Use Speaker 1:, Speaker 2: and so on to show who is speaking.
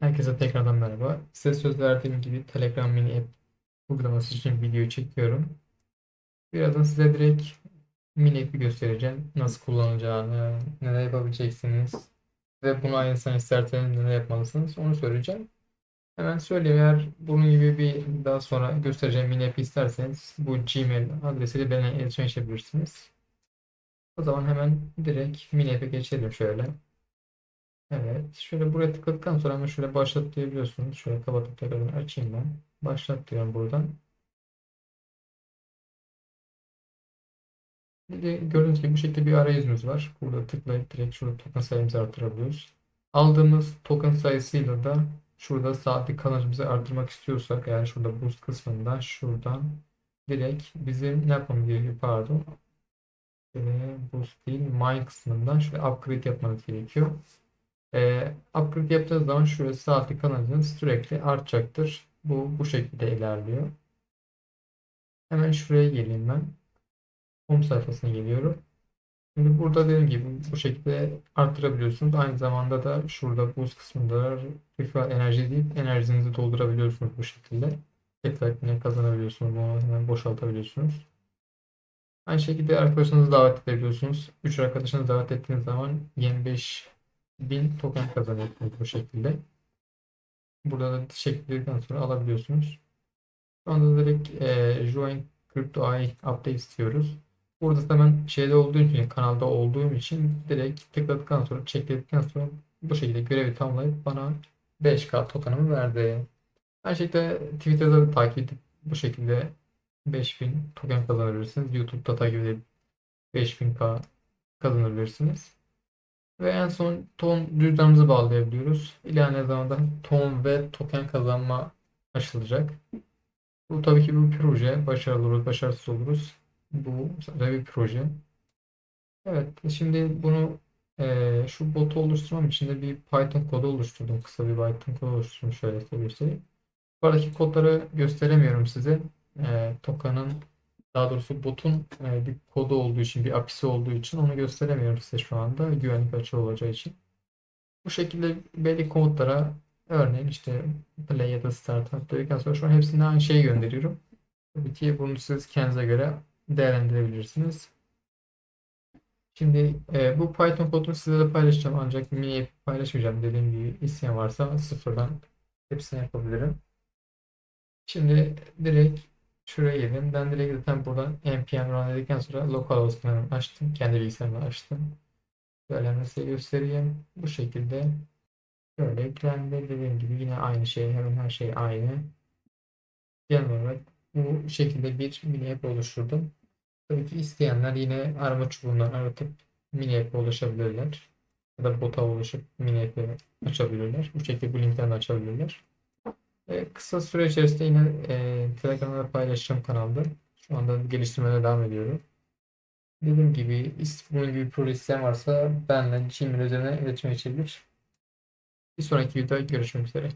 Speaker 1: Herkese tekrardan merhaba. Size söz verdiğim gibi Telegram mini app uygulaması için video çekiyorum. Birazdan size direkt mini app'i göstereceğim. Nasıl kullanacağını, neler yapabileceksiniz ve bunu aynısını isterseniz neler yapmalısınız onu söyleyeceğim. Hemen söyleyeyim eğer bunun gibi bir daha sonra göstereceğim mini app'i isterseniz bu Gmail adresiyle benimle iletişime geçebilirsiniz. O zaman hemen direkt mini app'e geçelim şöyle. Evet. Şöyle buraya tıkladıktan sonra hemen şöyle başlat diyebiliyorsunuz. Şöyle kapatıp tekrardan açayım ben. Başlat diyorum buradan. Gördüğünüz gibi bu şekilde bir arayüzümüz var. Burada tıklayıp direkt şurada token sayımızı artırabiliyoruz. Aldığımız token sayısıyla da şurada saatlik kalıcımızı arttırmak istiyorsak eğer şurada boost kısmında şuradan direkt bizim ne yapmamız gerekiyor pardon. Şöyle boost değil mine kısmından şöyle upgrade yapmanız gerekiyor. E, upgrade yaptığınız zaman şurası artık kanadınız sürekli artacaktır. Bu bu şekilde ilerliyor. Hemen şuraya geleyim ben. Home sayfasına geliyorum. Şimdi burada dediğim gibi bu şekilde arttırabiliyorsunuz. Aynı zamanda da şurada buz kısmında FIFA enerji deyip enerjinizi doldurabiliyorsunuz bu şekilde. Tekrar yine kazanabiliyorsunuz. Bunu hemen boşaltabiliyorsunuz. Aynı şekilde arkadaşınızı davet edebiliyorsunuz. 3 arkadaşınızı davet ettiğiniz zaman yeni 5 1000 token kazanıyorsunuz bu şekilde. Burada da teşekkürlerden sonra alabiliyorsunuz. Şu anda direkt e, Join Crypto AI Update istiyoruz. Burada hemen şeyde olduğum için, kanalda olduğum için direkt tıkladıktan sonra, çekledikten sonra bu şekilde görevi tamamlayıp bana 5K tokenımı verdi. Her şeyde Twitter'da da takip edip bu şekilde 5000 token kazanabilirsiniz. YouTube'da takip edip 5000K kazanabilirsiniz. Ve en son ton cüzdanımızı bağlayabiliyoruz. İlerleyen zamanda ton ve token kazanma açılacak. Bu tabii ki bir proje. Başarılı oluruz, başarısız oluruz. Bu sadece bir proje. Evet, şimdi bunu eee, şu botu oluşturmam için de bir Python kodu oluşturdum. Kısa bir Python kodu oluşturdum. Şöyle size göstereyim. Buradaki kodları gösteremiyorum size. Eee token'ın daha doğrusu botun e, bir kodu olduğu için, bir API'si olduğu için onu gösteremiyorum size şu anda güvenlik açığı olacağı için. Bu şekilde belli komutlara örneğin işte play ya da start dedikten sonra şu an hepsinde aynı şeyi gönderiyorum. Tabii ki bunu siz kendinize göre değerlendirebilirsiniz. Şimdi e, bu Python kodunu size de paylaşacağım ancak mini paylaşmayacağım. Dediğim gibi isteyen varsa sıfırdan hepsini yapabilirim. Şimdi direkt Şuraya gelin. Ben direkt zaten buradan npm run dedikten sonra localhost'unu açtım. Kendi bilgisayarımı açtım. Şöyle size göstereyim. Bu şekilde şöyle eklendi. Dediğim gibi yine aynı şey. Hemen her şey aynı. Genel olarak bu şekilde bir mini app oluşturdum. Tabii ki isteyenler yine arama çubuğundan aratıp mini app ulaşabilirler. Ya da bota ulaşıp mini app'i açabilirler. Bu şekilde bu linkten de açabilirler. E, kısa süre içerisinde yine e, Telegram'da paylaşacağım kanalda. Şu anda geliştirmeye devam ediyorum. Dediğim gibi bunun gibi proje isteyen varsa benimle Gmail üzerine iletişime geçebilir. Bir sonraki videoda görüşmek üzere.